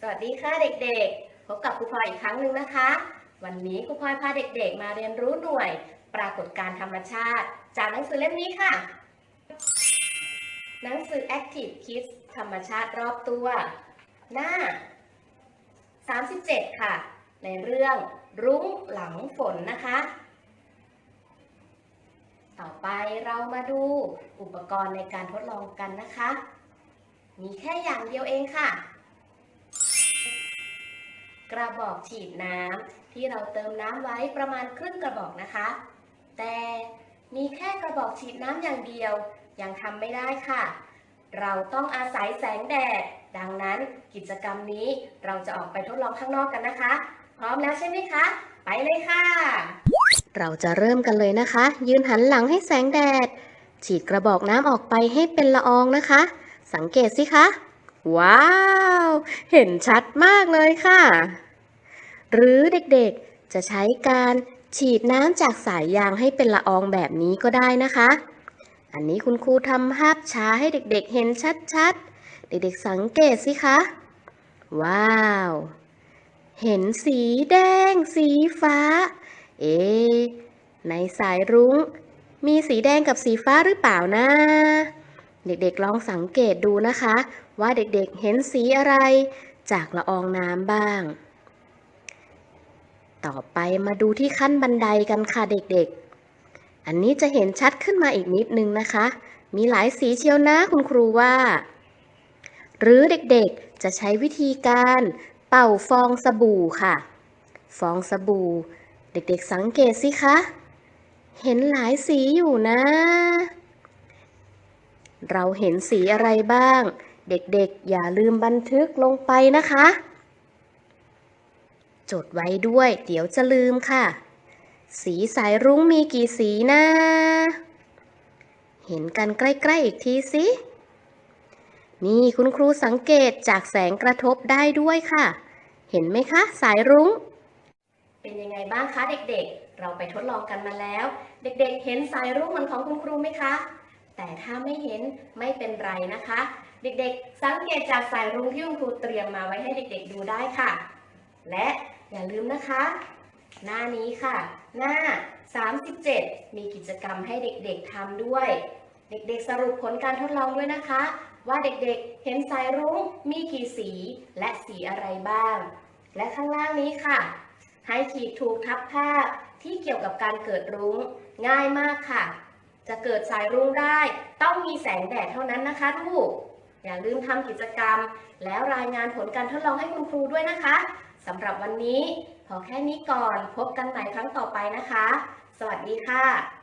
สวัสดีค่ะเด็กๆ พบกับครูพลอยอีกครั้งหนึ่งนะคะ วันนี้ครูพลอยพาเด็กๆ มาเรียนรู้หน่วย ปรากฏการธรรมชาติ จากหนังสือเล่มนี้ค่ะ หนังสือ Active Kids ธรรมชาติรอบตัว หน้า 37 ค่ะ ในเรื่องรุ้งหลังฝนนะคะ ต่อไปเรามาดูอุปกรณ์ในการทดลองกันนะคะ มีแค่อย่างเดียวเองค่ะ กระบอกฉีดน้ำที่เราเติมน้ำไว้ประมาณครึ่งกระบอกนะคะ แต่มีแค่กระบอกฉีดน้ำอย่างเดียว ยังทำไม่ได้ค่ะ เราต้องอาศัยแสงแดด ดังนั้นกิจกรรมนี้เราจะออกไปทดลองข้างนอกกันนะคะ พร้อมแล้วใช่ไหมคะ ไปเลยค่ะ เราจะเริ่มกันเลยนะคะ ยืนหันหลังให้แสงแดด ฉีดกระบอกน้ำออกไปให้เป็นละอองนะคะ สังเกตสิคะ ว้าว เห็นชัดมากเลยค่ะ หรือเด็กๆ จะใช้การฉีดน้ำจากสายยางให้เป็นละอองแบบนี้ก็ได้นะคะ อันนี้คุณครูทำภาพช้าให้เด็กๆ เห็นชัดๆ เด็กๆ สังเกตสิคะ ว้าว เห็นสีแดง สีฟ้า เอ๊ในสายรุ้ง มีสีแดงกับสีฟ้าหรือเปล่านะ เด็กๆลองสังเกตดูนะคะ ว่าเด็กๆเห็นสีอะไรจากละอองน้ำบ้าง ต่อไปมาดูที่ขั้นบันไดกันค่ะเด็กๆ อันนี้จะเห็นชัดขึ้นมาอีกนิดนึงนะคะ มีหลายสีเชียวนะคุณครูว่า หรือเด็กๆจะใช้วิธีการเป่าฟองสบู่ค่ะ ฟองสบู่ เด็กๆสังเกตสิคะ เห็นหลายสีอยู่นะ เราเห็นสีอะไรบ้าง เด็กๆ อย่าลืมบันทึกลงไปนะคะ จดไว้ด้วย เดี๋ยวจะลืมค่ะ สีสายรุ้งมีกี่สีนะ เห็นกันใกล้ๆอีกทีสินี่คุณครูสังเกตจากแสงกระทบได้ด้วยค่ะ เห็นไหมคะ สายรุ้ง เป็นยังไงบ้างคะเด็กๆ เราไปทดลองกันมาแล้ว เด็กๆ เห็นสายรุ้งเหมือนของคุณครูไหมคะ แต่ถ้าไม่เห็นไม่เป็นไรนะคะ เด็กๆ สังเกตจากสายรุ้งที่คุณครูเตรียมมาไว้ให้เด็กๆดูได้ค่ะ และอย่าลืมนะคะ หน้านี้ค่ะ หน้า 37 มีกิจกรรมให้เด็กๆทำด้วย เด็กๆสรุปผลการทดลองด้วยนะคะ ว่าเด็กๆเห็นสายรุ้งมีกี่สีและสีอะไรบ้าง และข้างล่างนี้ค่ะ ให้ขีดถูกทับภาพที่เกี่ยวกับการเกิดรุ้งง่ายมากค่ะ จะเกิดสายรุ้งได้ ต้องมีแสงแดดเท่านั้นนะคะลูก อย่าลืมทำกิจกรรม แล้วรายงานผลการทดลองให้คุณครูด้วยนะคะสำหรับวันนี้ พอแค่นี้ก่อนพบกันใหม่ครั้งต่อไปนะคะ สวัสดีค่ะ